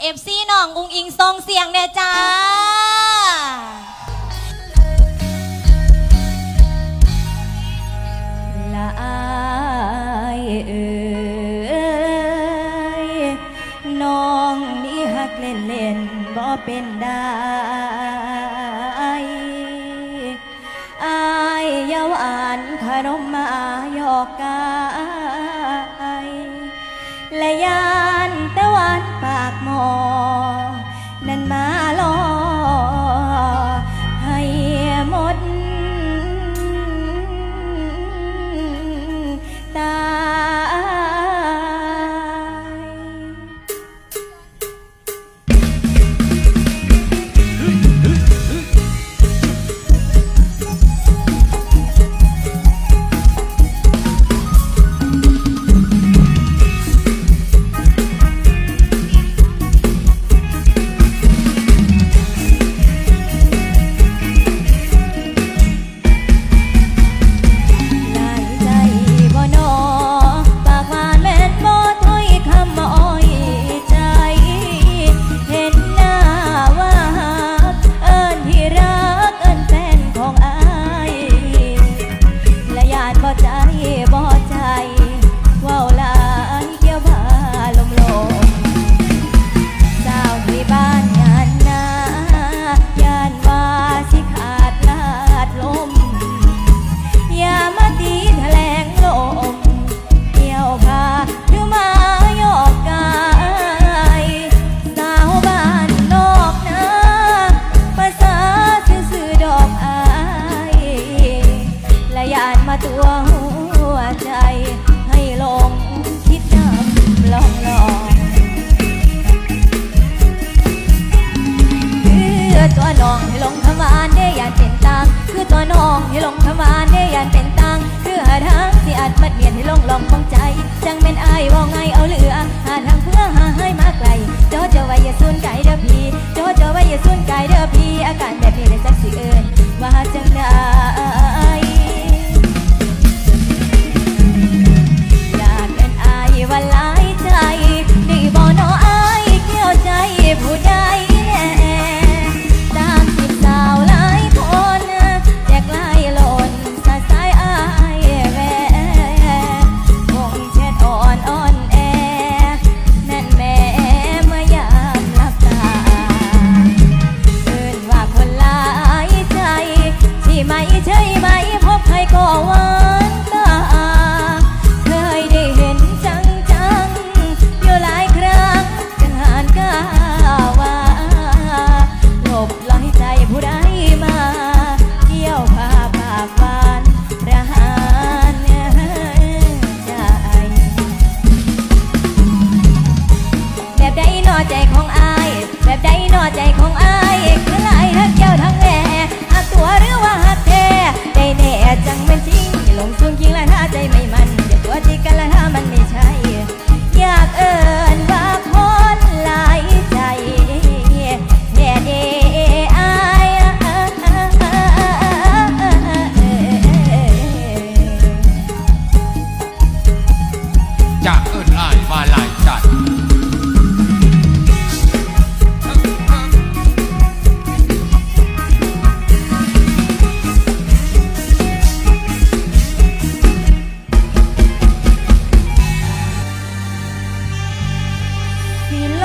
เอฟซีน้องอุงอิงทรงเสียงเนี่ยจ้าลายเอ่ยน้องนี่ฮักเล่นเล่นบ่เป็นได้อายเยาวอ่านขนมมาหยอกกายและยานตะวันปาก Oh. ให้ลงคิดนำลองลองคือตัวน้องให้ลงทำานได้ยานเป็นตังคือตัวน้องให้ลงทำานได้ยานเป็นตัง จากเอิ้นอ้ายมาหลายจัดสิล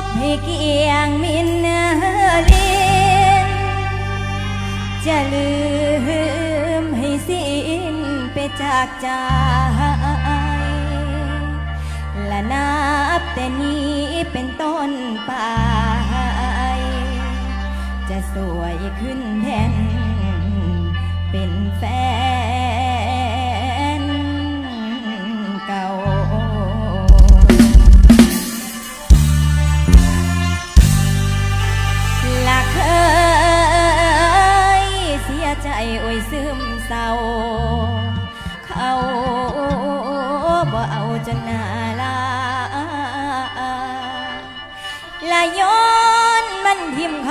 บให้เกียงมินนื้อลินจะลืมให้สิ้นไปจากใจ นับแต่นี้เป็นต้นไป จะสวยขึ้นแทนเป็นแฟน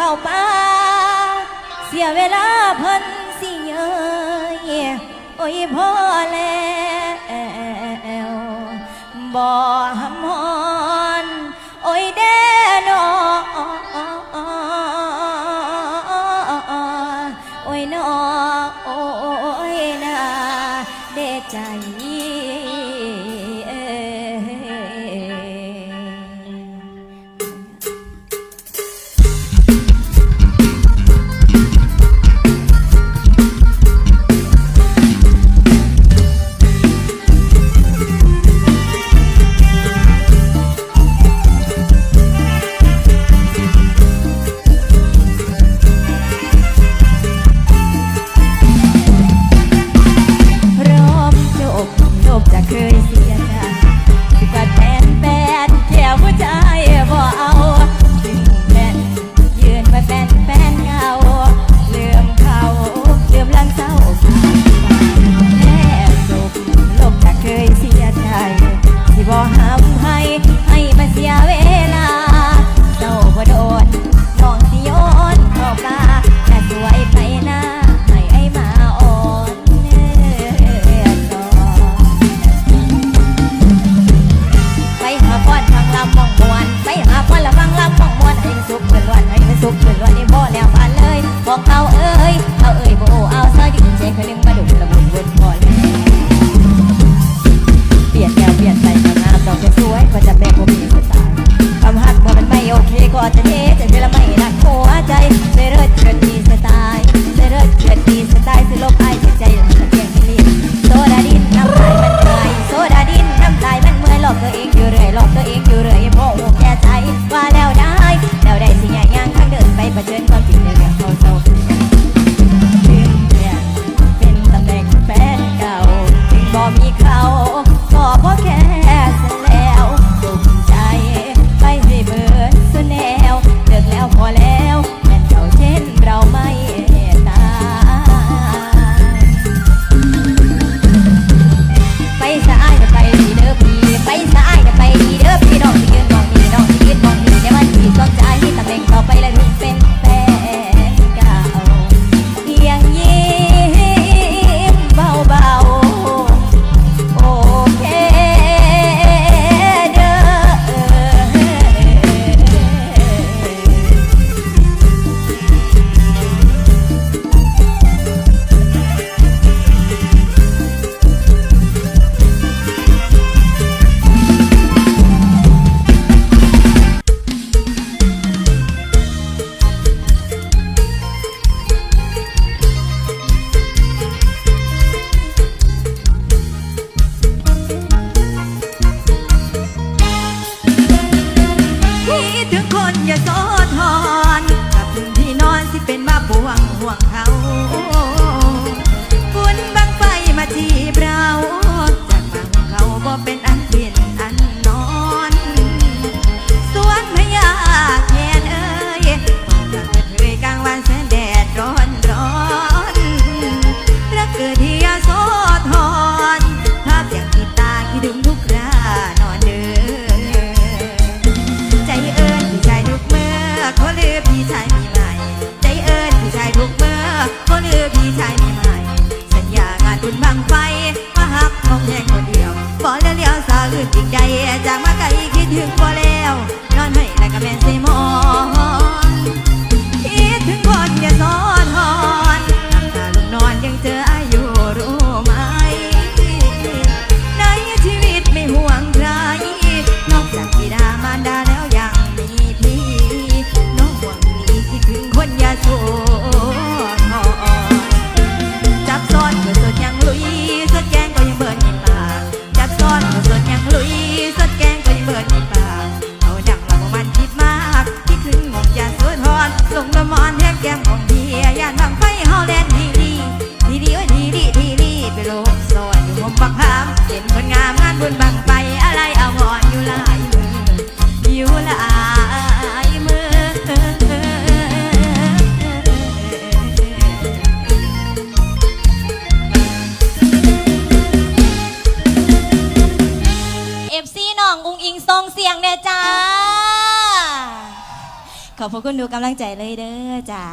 าป้าเสียเวลาพันสิเยยโอ้ยพ่อแล้วบ่ โสธรกับถึงที่นอนที่เป็นมาบวง นไฟมาหักมองแห้งคนเดียวบ่เลี้ยวเลี้ยวสาอื่นจริงใจจากมาไกลคิดถึงบ่แล้ว นอนให้แล้วก็แม่นสิมองคิดถึงคนเดียวสอง อนส่งละมอนแทกแก้มของเดียย่านบางไฟฮอลแลนดีดีดีดีโอ้ยดีดีดีดีไปลบซอยอยู่มุมบักหามเห็นคนงามงานบุญบัง ขอบพระคุณดูกำลังใจเลยเด้อจ้า